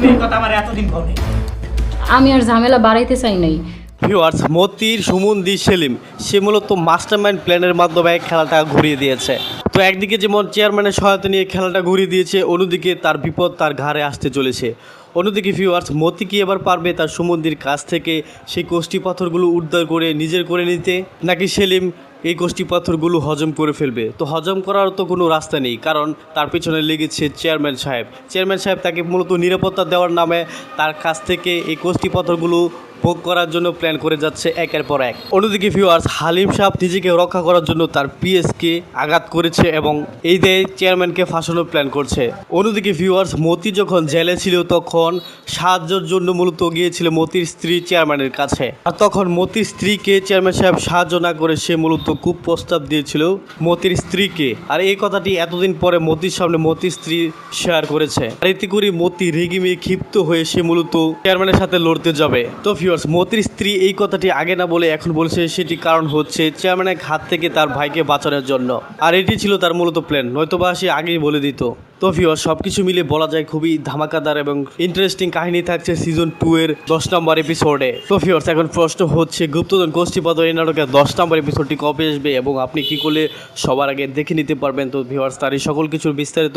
তুমি এই কথা আমার এতদিন ভাবনি আমি আর ঝামেলা বাড়াইতে চাই নাই। ভিউয়ার্স মতির সুমন্দি সেলিম সে মূলত মাস্টারমাইন্ড প্ল্যানের মাধ্যমে খেলাটা ঘুরিয়ে দিয়েছে। তো একদিকে যেমন চেয়ারম্যানের সহায়তা নিয়ে খেলাটা ঘুরিয়ে দিয়েছে অন্যদিকে তার বিপদ তার ঘাড়ে আসতে চলেছে। অন্যদিকে ভিউয়ার্স মতি কি এবার পারবে তার সুমন্দির কাছ থেকে সেই কোষ্টি পাথরগুলো উদ্ধার করে নিজের করে নিতে? নাকি সেলিম এই গোষ্ঠী পাথরগুলো হজম করে ফেলবে। তো হজম করার তো কোনো রাস্তা নেই, কারণ তার পিছনে লেগেছে চেয়ারম্যান সাহেব। চেয়ারম্যান সাহেব তাকে মূলত নিরাপত্তা দেওয়ার নামে তার কাছ থেকে এই গোষ্ঠী পাথরগুলো ভোগ করার জন্য প্ল্যান করে যাচ্ছে একের পর এক। অন্যদিকে ভিউয়ার্স হালিম সাহেব নিজেকে রক্ষা করার জন্য তার পিএসকে আঘাত করেছে এবং এই দিয়ে চেয়ারম্যানকে ফাঁসানোর প্ল্যান করছে। অন্যদিকে ভিউয়ার্স মতি যখন জেলে ছিল তখন সাহায্যের জন্য মূলত গিয়েছিল মতির স্ত্রী চেয়ারম্যানের কাছে। আর তখন মতির স্ত্রীকে চেয়ারম্যান সাহেব সাহায্য না করে সে মূলত খুব প্রস্তাব দিয়েছিল মতির স্ত্রীকে। আর এই কথাটি এতদিন পরে মতির সামনে মতির স্ত্রী শেয়ার করেছে। আর এতে করে মতি রেগিমে ক্ষিপ্ত হয়ে সে মূলত চেয়ারম্যানের সাথে লড়তে যাবে। তো ভিউয়ার্স, মতির স্ত্রী এই কথাটি আগে না বলে এখন বলছে সেটি কারণ হচ্ছে চেয়ারম্যানের হাত থেকে তার ভাইকে বাঁচানোর জন্য। আর এটি ছিল তার মূলত প্ল্যান নয়তোবা সে আগেই বলে দিত। তো ভিউয়ার্স সব কিছু মিলে বলা যায় খুবই ধামাকাদার এবং ইন্টারেস্টিং কাহিনী থাকছে সিজন টু এর দশ নম্বর এপিসোডে তো ভিউয়ার্স এখন প্রশ্ন হচ্ছে, গুপ্তধন গোষ্ঠীপদ এই নাটকের দশ নম্বর এপিসোডটি কবে আসবে এবং আপনি কি করলে সবার আগে দেখে নিতে পারবেন? তো ভিউয়ার্স তার এই সকল কিছুর বিস্তারিত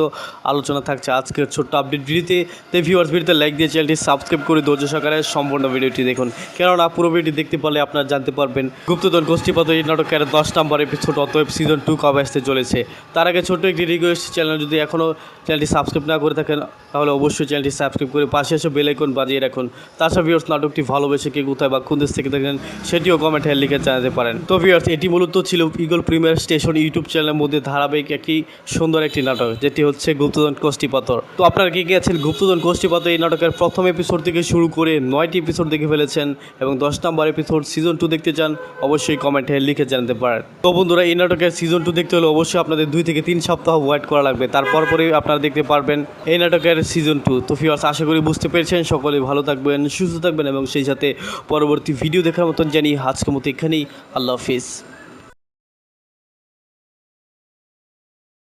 আলোচনা থাকছে আজকের ছোট্ট আপডেট ভিডিওতে। তো ভিউয়ার্স ভিডিওতে লাইক দিয়ে চ্যানেলটি সাবস্ক্রাইব করে ধৈর্য সহকারে সম্পূর্ণ ভিডিওটি দেখুন। কেননা পুরো ভিডিও দেখতে পারলে আপনারা জানতে পারবেন, গুপ্তধন গোষ্ঠীপদ এই নাটকের দশ নম্বর এপিসোড অতএব সিজন টু কবে আসতে চলেছে। তার আগে ছোট্ট একটি রিকোয়েস্ট চ্যানেল যদি এখনও চ্যানেলটি সাবস্ক্রাইব না করে থাকেন, তাহলে অবশ্যই চ্যানেলটি সাবস্ক্রাইব করে পাশে এসে বেল আইকন বাজিয়ে রাখুন। তাছাড়া ভিউয়ার্স নাটকটি ভালোবেসে কে কোথায় বা কোন দেশ থেকে দেখেন, সেটিও কমেন্টে লিখে জানাতে পারেন। তো ভিউয়ার্স এটি মূলত ছিল ইগল প্রিমিয়ার স্টেশন ইউটিউব চ্যানেলের মধ্যে ধারাবাহিক একটি সুন্দর একটি নাটক, যেটি হচ্ছে গুপ্তধন কোষ্ঠীপাতর তো আপনারা কে কে আছেন? গুপ্তধন কোষ্ঠীপাতর এই নাটকের প্রথম এপিসোড থেকে শুরু করে নয়টি এপিসোড দেখে ফেলেছেন এবং দশ নম্বর এপিসোড সিজন টু দেখতে চান, অবশ্যই কমেন্টে লিখে জানাতে পারেন। তো বন্ধুরা, এই নাটকের সিজন টু দেখতে হলে অবশ্যই আপনাদের দুই থেকে তিন সপ্তাহ ওয়েট করা লাগবে। তারপর পরে আপনারা দেখতে পারবেন এই নাটকের সিজন টু তো ফিওয়ার্স আশা করি বুঝতে পেরেছেন। সকলে ভালো থাকবেন, সুস্থ থাকবেন এবং সেই সাথে পরবর্তী ভিডিও দেখার মতন জানি। আজকের মতো এখানেই। আল্লাহ হাফিজ।